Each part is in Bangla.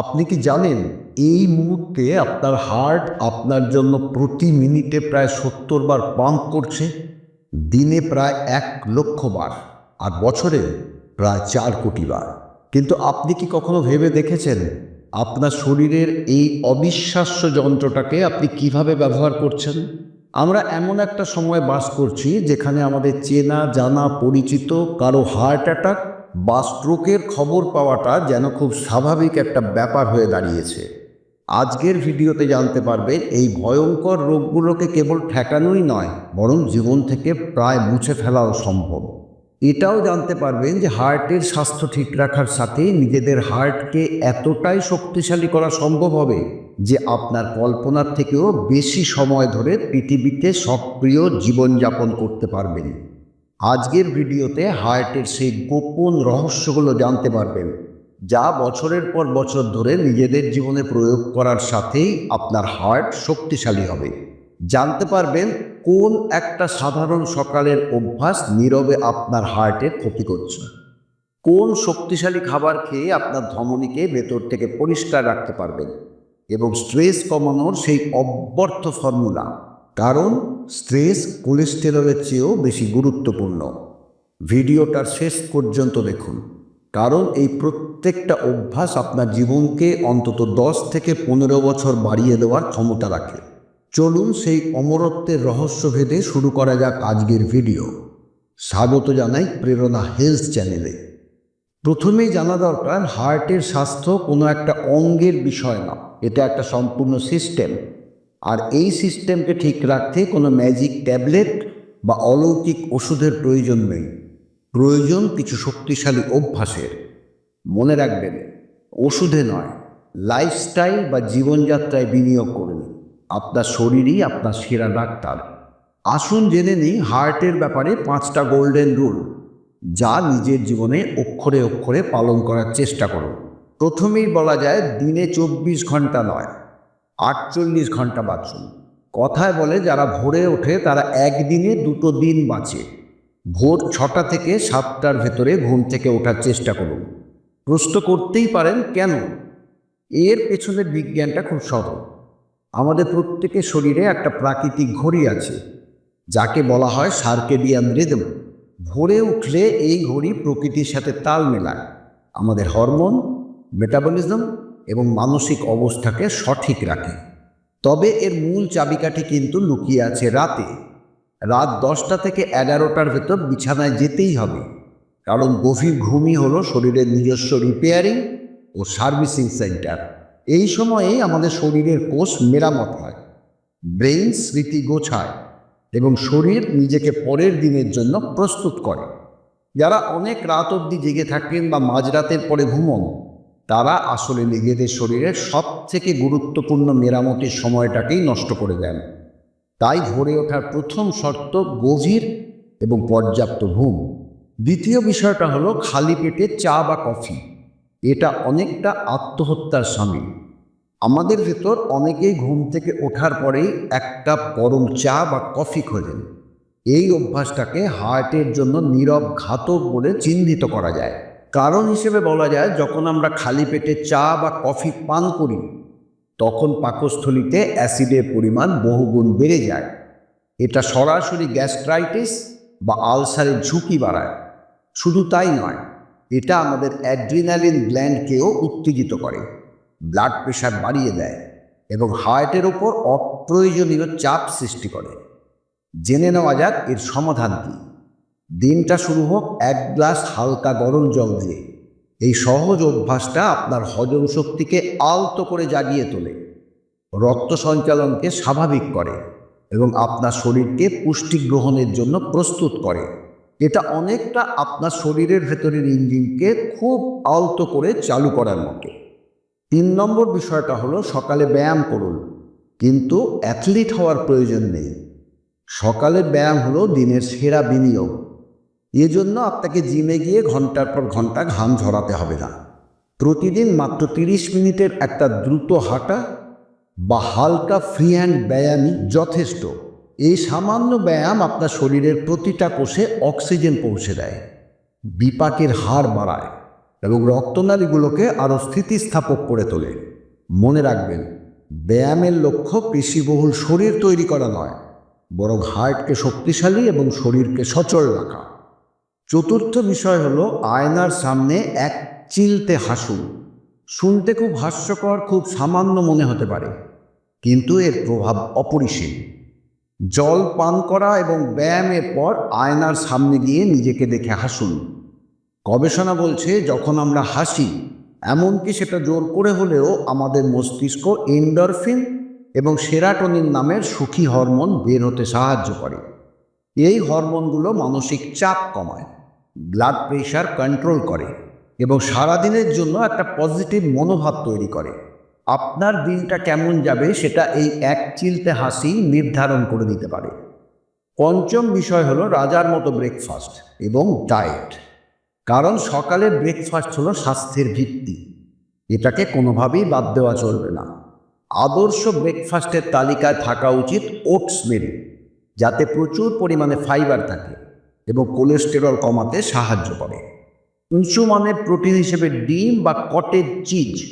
আপনি কি জানেন, এই মুহূর্তে আপনার হার্ট আপনার জন্য প্রতি মিনিটে প্রায় সত্তর বার পাম্প করছে, দিনে প্রায় এক লক্ষ বার আর বছরে প্রায় চার কোটি বার। কিন্তু আপনি কি কখনো ভেবে দেখেছেন, আপনার শরীরের এই অবিশ্বাস্য যন্ত্রটাকে আপনি কীভাবে ব্যবহার করছেন? আমরা এমন একটা সময় বাস করছি যেখানে আমাদের চেনা, জানা, পরিচিত, কারও হার্ট অ্যাটাক বা স্ট্রোকের খবর পাওয়াটা যেন খুব স্বাভাবিক একটা ব্যাপার হয়ে দাঁড়িয়েছে। আজকের ভিডিওতে জানতে পারবে, এই ভয়ঙ্কর রোগগুলোকে কেবল ঠেকানোই নয়, বরং জীবন থেকে প্রায় মুছে ফেলাও সম্ভব। এটাও জানতে পারবেন যে হার্টের স্বাস্থ্য ঠিক রাখার সাথে নিজেদের হার্টকে এতটাই শক্তিশালী করা সম্ভব হবে যে আপনার কল্পনার থেকেও বেশি সময় ধরে পৃথিবীতে সক্রিয় জীবনযাপন করতে পারবেন। আজকের ভিডিওতে হার্টের সেই গোপন রহস্যগুলো জানতে পারবেন, যা বছরের পর বছর ধরে নিজেদের জীবনে প্রয়োগ করার সাথেই আপনার হার্ট শক্তিশালী হবে। জানতে পারবেন কোন একটা সাধারণ সকালের অভ্যাস নীরবে আপনার হার্টের ক্ষতি করছে। কোন শক্তিশালী খাবার খেয়ে আপনার ধমনীকে ভেতর থেকে পরিষ্কার রাখতে পারবেন এবং স্ট্রেস কমানোর সেই অব্যর্থ ফর্মুলা। কারণ স্ট্রেস কোলেস্টেরলের চেয়েও বেশি গুরুত্বপূর্ণ। ভিডিওটার শেষ পর্যন্ত দেখুন। কারণ এই প্রত্যেকটা অভ্যাস আপনার জীবনকে অন্তত দশ থেকে পনেরো বছর বাড়িয়ে দেওয়ার ক্ষমতা রাখে। চলুন সেই অমরত্বের রহস্য ভেদে শুরু করা যাক আজকের ভিডিও। স্বাগত জানাই প্রেরণা হেলথ চ্যানেলে। প্রথমেই জানা দরকার, হার্টের স্বাস্থ্য কোনো একটা অঙ্গের বিষয় না। এটা একটা সম্পূর্ণ সিস্টেম। আর এই সিস্টেমকে ঠিক রাখতে কোনো ম্যাজিক ট্যাবলেট বা অলৌকিক ওষুধের প্রয়োজন নেই। প্রয়োজন কিছু শক্তিশালী অভ্যাসের। মনে রাখবেন, ওষুধে নয় লাইফস্টাইল বা জীবনযাত্রায় বিনিয়োগ করুন। আপনার শরীরই আপনার সেরা ডাক্তার। আসুন জেনে নিই হার্টের ব্যাপারে পাঁচটা গোল্ডেন রুল যা নিজের জীবনে অক্ষরে অক্ষরে পালন করার চেষ্টা করুন। প্রথমেই বলা যায় দিনে চব্বিশ ঘণ্টা নয় আটচল্লিশ ঘণ্টা বাঁচুন কথায় বলে, যারা ভোরে ওঠে, তারা একদিনে দুটো দিন বাঁচে। ভোর ছটা থেকে সাতটার ভেতরে ঘুম থেকে ওঠার চেষ্টা করুন। প্রশ্ন করতেই পারেন, কেন? এর পেছনের বিজ্ঞানটা খুব সহজ আমাদের প্রত্যেকের শরীরে একটা প্রাকৃতিক ঘড়ি আছে, যাকে বলা হয় সার্কেডিয়ান রিদম ভোরে উঠলে এই ঘড়ি প্রকৃতির সাথে তাল মেলায়। আমাদের হরমোন মেটাবলিজম এবং মানসিক অবস্থাকে সঠিক রাখে। তবে এর মূল চাবিকাঠি কিন্তু লুকিয়ে আছে রাতে। রাত দশটা থেকে এগারোটার ভেতর বিছানায় যেতেই হবে। কারণ গভীর ঘুমই হলো শরীরের নিজস্ব রিপেয়ারিং ও সার্ভিসিং সেন্টার। এই সময়েই আমাদের শরীরের কোষ মেরামত হয়। ব্রেইন স্মৃতি গোছায় এবং শরীর নিজেকে পরের দিনের জন্য প্রস্তুত করে। যারা অনেক রাত অবধি জেগে থাকেন বা মাঝরাতের পরে ঘুমন তারা আসলে নিজেদের শরীরের সব থেকে গুরুত্বপূর্ণ মেরামতির সময়টাকেই নষ্ট করে দেন। তাই ভরে ওঠার প্রথম শর্ত গভীর এবং পর্যাপ্ত ঘুম। দ্বিতীয় বিষয়টা হলো খালি পেটে চা বা কফি। এটা অনেকটা আত্মহত্যার স্বামী আমাদের ভেতর অনেকেই ঘুম থেকে ওঠার পরেই এক কাপ গরম চা বা কফি খোঁজেন। এই অভ্যাসটাকে হার্টের জন্য নীরব ঘাতক বলে চিহ্নিত করা যায়। কারণ হিসেবে বলা যায়, যখন আমরা খালি পেটে চা বা কফি পান করি, তখন পাকস্থলিতে অ্যাসিডের পরিমাণ বহুগুণ বেড়ে যায়। এটা সরাসরি গ্যাস্ট্রাইটিস বা আলসারের ঝুঁকি বাড়ায়। শুধু তাই নয়, এটা আমাদের অ্যাড্রিনালিন গ্ল্যান্ডকেও উত্তেজিত করে, ব্লাড প্রেশার বাড়িয়ে দেয় এবং হার্টের ওপর অপ্রয়োজনীয় চাপ সৃষ্টি করে। জেনে নেওয়া যাক এর সমাধান কী। দিনটা শুরু হোক, এক গ্লাস হালকা গরম জল দিয়ে। এই সহজ অভ্যাসটা আপনার হজম শক্তিকে আলতো করে জাগিয়ে তোলে। রক্ত সঞ্চালনকে স্বাভাবিক করে এবং আপনার শরীরকে পুষ্টি গ্রহণের জন্য প্রস্তুত করে। এটা অনেকটা আপনার শরীরের ভেতরের ইঞ্জিনকে খুব আলতো করে চালু করার মতো। তিন নম্বর বিষয়টা হলো সকালে ব্যায়াম করুন। কিন্তু অ্যাথলিট হওয়ার প্রয়োজন নেই। সকালে ব্যায়াম হলো দিনের সেরা বিনিয়োগ। এজন্য আপনাকে জিমে গিয়ে ঘণ্টার পর ঘণ্টা ঘাম ঝরাতে হবে না। প্রতিদিন মাত্র তিরিশ মিনিটের একটা দ্রুত হাঁটা বা হালকা ফ্রি হ্যান্ড ব্যায়ামই যথেষ্ট। এই সামান্য ব্যায়াম আপনার শরীরের প্রতিটা কোষে অক্সিজেন পৌঁছে দেয়, বিপাকের হার বাড়ায় এবং রক্তনালীগুলোকে আরও স্থিতিস্থাপক করে তোলে। মনে রাখবেন, ব্যায়ামের লক্ষ্য পেশিবহুল শরীর তৈরি করা নয়, বরং হার্টকে শক্তিশালী এবং শরীরকে সচল রাখা। চতুর্থ বিষয় হলো আয়নার সামনে এক চিলতে হাসুন। শুনতে খুব হাস্যকর, খুব সামান্য মনে হতে পারে, কিন্তু এর প্রভাব অপরিসীম। জল পান করা এবং ব্যায়ামের পর আয়নার সামনে গিয়ে নিজেকে দেখে হাসুন। গবেষণা বলছে, যখন আমরা হাসি, এমনকি সেটা জোর করে হলেও আমাদের মস্তিষ্ক এন্ডরফিন এবং সেরাটোনিন নামের সুখী হরমোন বের হতে সাহায্য করে। এই হরমোনগুলো মানসিক চাপ কমায়। ব্লাড প্রেশার কন্ট্রোল করে এবং সারাদিনের জন্য একটা পজিটিভ মনোভাব তৈরি করে। আপনার দিনটা কেমন যাবে সেটা এই এক চিলতে হাসি নির্ধারণ করে দিতে পারে। পঞ্চম বিষয় হলো রাজার মতো ব্রেকফাস্ট এবং ডায়েট কারণ সকালের ব্রেকফাস্ট হলো স্বাস্থ্যের ভিত্তি। এটাকে কোনোভাবেই বাদ দেওয়া চলবে না। আদর্শ ব্রেকফাস্টের তালিকায় থাকা উচিত ওটস মেরি, যাতে প্রচুর পরিমাণে ফাইবার থাকে। এবং কোলেস্টেরল কমাতে সাহায্য করে। উঁচু মানের প্রোটিন হিসেবে ডিম বা কটেজ চিজ,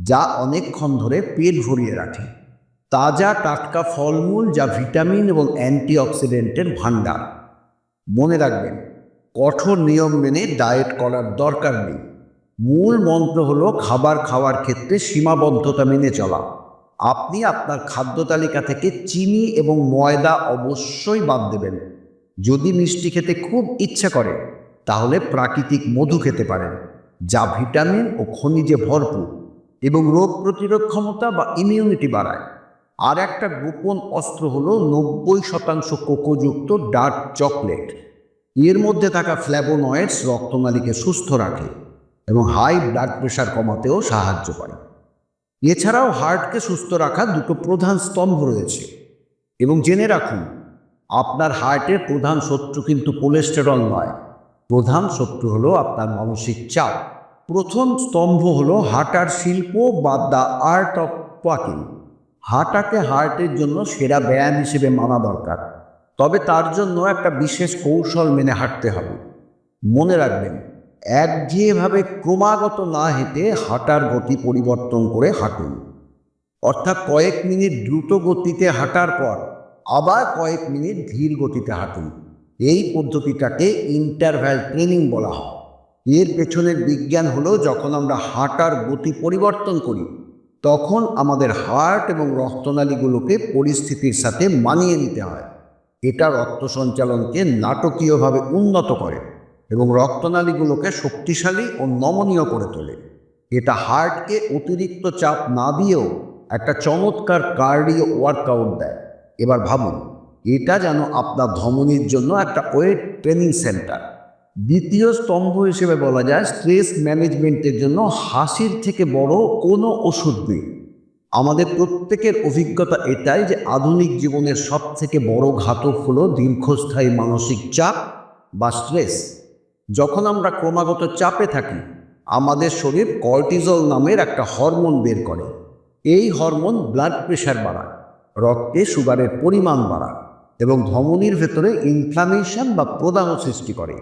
যা অনেকক্ষণ ধরে পেট ভরিয়ে রাখে। তাজা টাটকা ফলমূল, যা ভিটামিন এবং অ্যান্টিঅক্সিডেন্টের ভাণ্ডার। মনে রাখবেন, কঠোর নিয়ম মেনে ডায়েট করার দরকার নেই। মূল মন্ত্র হলো, খাবার খাওয়ার ক্ষেত্রে সীমাবদ্ধতা মেনে চলা। আপনি আপনার খাদ্য তালিকা থেকে চিনি এবং ময়দা অবশ্যই বাদ দেবেন। যদি মিষ্টি খেতে খুব ইচ্ছা করে, তাহলে প্রাকৃতিক মধু খেতে পারেন, যা ভিটামিন ও খনিজে ভরপুর এবং রোগ প্রতিরোধ ক্ষমতা বা ইমিউনিটি বাড়ায়। আর একটা গোপন অস্ত্র হলো নব্বই শতাংশ কোকোযুক্ত ডার্ক চকলেট। এর মধ্যে থাকা ফ্ল্যাবোনয়েডস রক্তনালীকে সুস্থ রাখে এবং হাই ব্লাড প্রেশার কমাতেও সাহায্য করে। এছাড়াও হার্টকে সুস্থ রাখার দুটো প্রধান স্তম্ভ রয়েছে এবং জেনে রাখুন আপনার হার্টের প্রধান শত্রু কিন্তু কোলেস্টেরল নয়। প্রধান শত্রু হলো আপনার মানসিক চাপ। প্রথম স্তম্ভ হলো হাঁটার শিল্প বা দ্য আর্ট অফ ওয়াকিং হাঁটাকে হার্টের জন্য সেরা ব্যায়াম হিসেবে মানা দরকার। তবে তার জন্য একটা বিশেষ কৌশল মেনে হাঁটতে হবে। মনে রাখবেন একঘেয়েভাবে ক্রমাগত না হেঁটে হাঁটার গতি পরিবর্তন করে হাঁটুন। অর্থাৎ কয়েক মিনিট দ্রুত গতিতে হাঁটার পর আবার কয়েক মিনিট ধীর গতিতে হাঁটুন। এই পদ্ধতিটাকে ইন্টারভ্যাল ট্রেনিং বলা হয়। এর পেছনের বিজ্ঞান হলো যখন আমরা হাঁটার গতি পরিবর্তন করি, তখন আমাদের হার্ট এবং রক্তনালীগুলোকে পরিস্থিতির সাথে মানিয়ে নিতে হয়। এটা রক্ত সঞ্চালনকে নাটকীয়ভাবে উন্নত করে এবং রক্তনালীগুলোকে শক্তিশালী ও নমনীয় করে তোলে। এটা হার্টকে অতিরিক্ত চাপ না দিয়েও একটা চমৎকার কার্ডিও ওয়ার্কআউট দেয়। এবার ভাবুন, এটা যেন আপনার ধমনির জন্য একটা ওয়েট ট্রেনিং সেন্টার। দ্বিতীয় স্তম্ভ হিসেবে বলা যায়, স্ট্রেস ম্যানেজমেন্টের জন্য হাসির থেকে বড় কোনো ওষুধ নেই। আমাদের প্রত্যেকের অভিজ্ঞতা এটাই যে আধুনিক জীবনের সব থেকে বড় ঘাতক হলো দীর্ঘস্থায়ী মানসিক চাপ বা স্ট্রেস। যখন আমরা ক্রমাগত চাপে থাকি, আমাদের শরীর কর্টিজল নামের একটা হরমোন বের করে। এই হরমোন ব্লাড প্রেশার বাড়ায়। রক্তে সুগারের পরিমাণ বাড়ায় এবং ধমনির ভেতরে ইনফ্লামেশন বা প্রদাহ সৃষ্টি করে,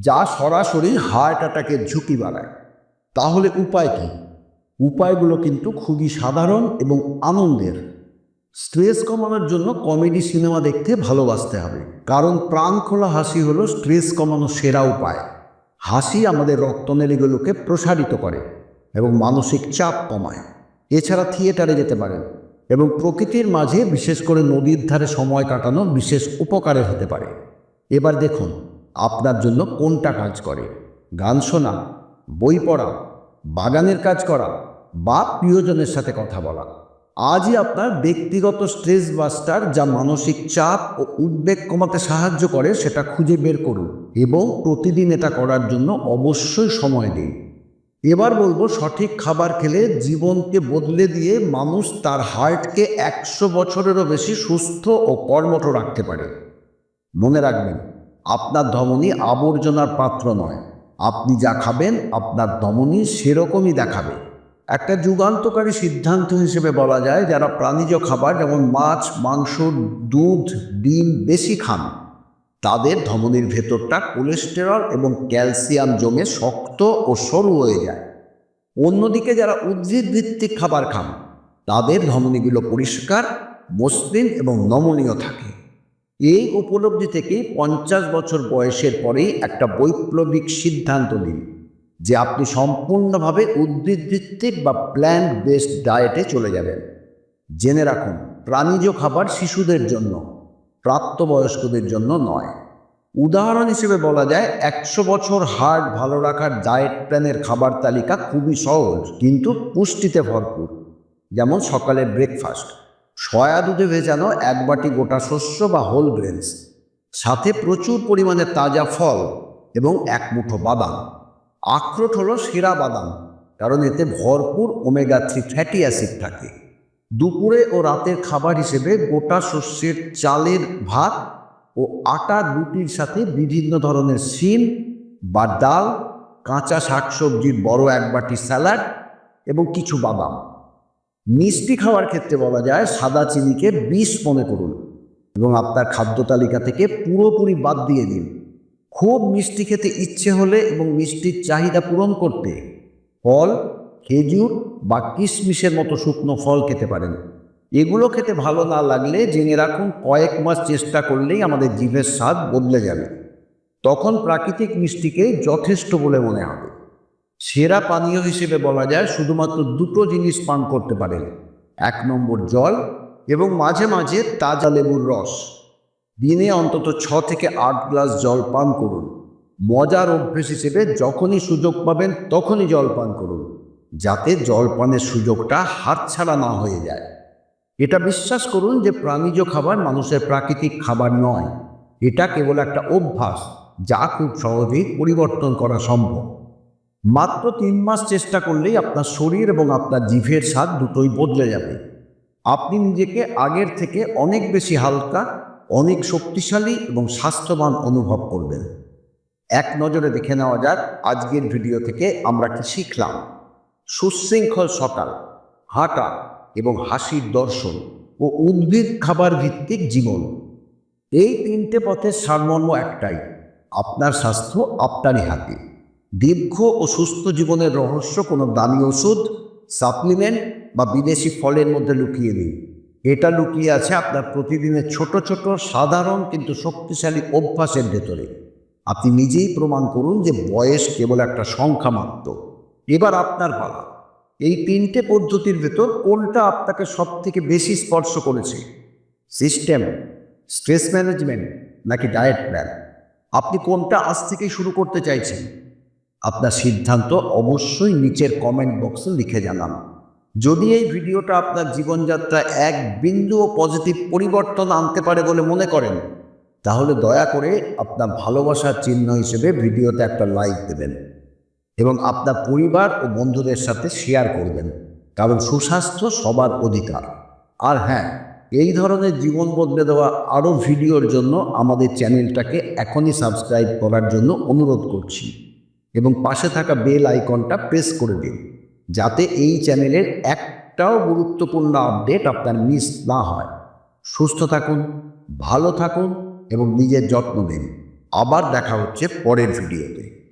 যা সরাসরি হার্ট অ্যাটাকের ঝুঁকি বাড়ায়। তাহলে উপায় কী? উপায়গুলো কিন্তু খুবই সাধারণ এবং আনন্দের। স্ট্রেস কমানোর জন্য কমেডি সিনেমা দেখতে ভালোবাসতে হবে। কারণ প্রাণ খোলা হাসি হলো স্ট্রেস কমানোর সেরা উপায়। হাসি আমাদের রক্তনালীগুলোকে প্রসারিত করে এবং মানসিক চাপ কমায়। এছাড়া থিয়েটারে যেতে পারেন। এবং প্রকৃতির মাঝে, বিশেষ করে নদীর ধারে সময় কাটানো বিশেষ উপকারের হতে পারে। এবার দেখুন, আপনার জন্য কোনটা কাজ করে? গান শোনা, বই পড়া, বাগানের কাজ করা বা প্রিয়জনের সাথে কথা বলা। আজই আপনার ব্যক্তিগত স্ট্রেস বাস্টার যা মানসিক চাপ ও উদ্বেগ কমাতে সাহায্য করে, সেটা খুঁজে বের করুন এবং প্রতিদিন এটা করার জন্য অবশ্যই সময় দিন। এবার বলব, সঠিক খাবার খেলে জীবনকে বদলে দিয়ে মানুষ তার হার্টকে একশো বছরেরও বেশি সুস্থ ও কর্মঠ রাখতে পারে। মনে রাখবেন, আপনার ধমনী আবর্জনার পাত্র নয়। আপনি যা খাবেন, আপনার ধমনী সেরকমই দেখাবে। একটা যুগান্তকারী সিদ্ধান্ত হিসেবে বলা যায়, যারা প্রাণীজ খাবার যেমন মাছ, মাংস, দুধ, ডিম বেশি খান তাদের ধমনির ভেতরটা কোলেস্টেরল এবং ক্যালসিয়াম জমে শক্ত ও সরু হয়ে যায়। অন্যদিকে যারা উদ্ভিদ ভিত্তিক খাবার খান, তাদের ধমনীগুলো পরিষ্কার, মসৃণ এবং নমনীয় থাকে। এই উপলব্ধি থেকেই পঞ্চাশ বছর বয়সের পরেই একটা বৈপ্লবিক সিদ্ধান্ত নিন যে আপনি সম্পূর্ণভাবে উদ্ভিদ ভিত্তিক বা প্ল্যান্ট বেসড ডায়েটে চলে যাবেন। জেনে রাখুন, প্রাণীজ খাবার শিশুদের জন্য। প্রাপ্তবয়স্কদের জন্য নয়। উদাহরণ হিসেবে বলা যায়, একশো বছর হার্ট ভালো রাখার ডায়েট প্ল্যানের খাবার তালিকা খুবই সহজ, কিন্তু পুষ্টিতে ভরপুর। যেমন সকালে ব্রেকফাস্ট, সয়া দুধে ভেজানো এক বাটি গোটা শস্য বা হোল গ্রেনস, সাথে প্রচুর পরিমাণে তাজা ফল এবং এক মুঠো বাদাম। আখরোট হলো সেরা বাদাম, কারণ এতে ভরপুর ওমেগা থ্রি ফ্যাটি অ্যাসিড থাকে। দুপুরে ও রাতের খাবার হিসেবে গোটা শস্যের চালের ভাত ও আটা রুটির সাথে বিভিন্ন ধরনের শিম বা ডাল, কাঁচা শাকসবজির বড় এক বাটি স্যালাড এবং কিছু বাদাম। মিষ্টি খাওয়ার ক্ষেত্রে বলা যায় সাদা চিনিকে বিষ মনে করুন এবং আপনার খাদ্য তালিকা থেকে পুরোপুরি বাদ দিয়ে দিন। খুব মিষ্টি খেতে ইচ্ছে হলে এবং মিষ্টির চাহিদা পূরণ করতে ফল খেজুর বা কিশমিশের মতো শুকনো ফল খেতে পারেন। এগুলো খেতে ভালো না লাগলে জেনে রাখুন, কয়েক মাস চেষ্টা করলেই আমাদের জিভের স্বাদ বদলে যাবে। তখন প্রাকৃতিক মিষ্টিকে যথেষ্ট বলে মনে হবে। সেরা পানীয় হিসেবে বলা যায়, শুধুমাত্র দুটো জিনিস পান করতে পারেন। এক নম্বর জল এবং মাঝে মাঝে তাজা লেবুর রস। দিনে অন্তত ছ থেকে আট গ্লাস জল পান করুন। মজার অভ্যেস হিসেবে যখনই সুযোগ পাবেন, তখনই জল পান করুন। যাতে জলপানের সুযোগটা হাতছাড়া না হয়ে যায়। এটা বিশ্বাস করুন যে প্রাণীজ খাবার মানুষের প্রাকৃতিক খাবার নয়। এটা কেবল একটা অভ্যাস যা খুব সহজেই পরিবর্তন করা সম্ভব। মাত্র তিন মাস চেষ্টা করলেই আপনার শরীর এবং আপনার জিভের স্বাদ দুটোই বদলে যাবে। আপনি নিজেকে আগের থেকে অনেক বেশি হালকা, অনেক শক্তিশালী এবং স্বাস্থ্যবান অনুভব করবেন। এক নজরে দেখে নেওয়া যাক, আজকের ভিডিও থেকে আমরা কি শিখলাম। সুশৃঙ্খল সকাল, হাঁটা এবং হাসির দর্শন ও উদ্ভিদ খাবার ভিত্তিক জীবন। এই তিনটে পথের সারমর্ম একটাই, আপনার স্বাস্থ্য আপনারই হাতে দীর্ঘ ও সুস্থ জীবনের রহস্য কোনো দামি ওষুধ, সাপ্লিমেন্ট বা বিদেশি ফলের মধ্যে লুকিয়ে নেই। এটা লুকিয়ে আছে আপনার প্রতিদিনের ছোট ছোট, সাধারণ কিন্তু শক্তিশালী অভ্যাসের ভেতরে। আপনি নিজেই প্রমাণ করুন যে বয়স কেবল একটা সংখ্যা মাত্র। এবার আপনার পালা এই তিনটে পদ্ধতির ভেতর কোনটা আপনাকে সব থেকে বেশি স্পর্শ করেছে? সিস্টেম, স্ট্রেস ম্যানেজমেন্ট নাকি ডায়েট প্ল্যান? আপনি কোনটা আজ থেকেই শুরু করতে চাইছেন? আপনার সিদ্ধান্ত অবশ্যই নিচের কমেন্ট বক্সে লিখে জানান। যদি এই ভিডিওটা আপনার জীবনযাত্রায় এক বিন্দু ও পজিটিভ পরিবর্তন আনতে পারে বলে মনে করেন, তাহলে দয়া করে আপনার ভালোবাসার চিহ্ন হিসেবে ভিডিওতে একটা লাইক দেবেন। এবং আপনার পরিবার ও বন্ধুদের সাথে শেয়ার করবেন। কারণ সুস্বাস্থ্য সবার অধিকার। আর হ্যাঁ এই ধরনের জীবন বদলে দেওয়া আরও ভিডিওর জন্য আমাদের চ্যানেলটাকে এখনই সাবস্ক্রাইব করার জন্য অনুরোধ করছি। এবং পাশে থাকা বেল আইকনটা প্রেস করে দিন, যাতে এই চ্যানেলের একটাও গুরুত্বপূর্ণ আপডেট আপনার মিস না হয়। সুস্থ থাকুন, ভালো থাকুন এবং নিজের যত্ন নিন। আবার দেখা হচ্ছে পরের ভিডিওতে।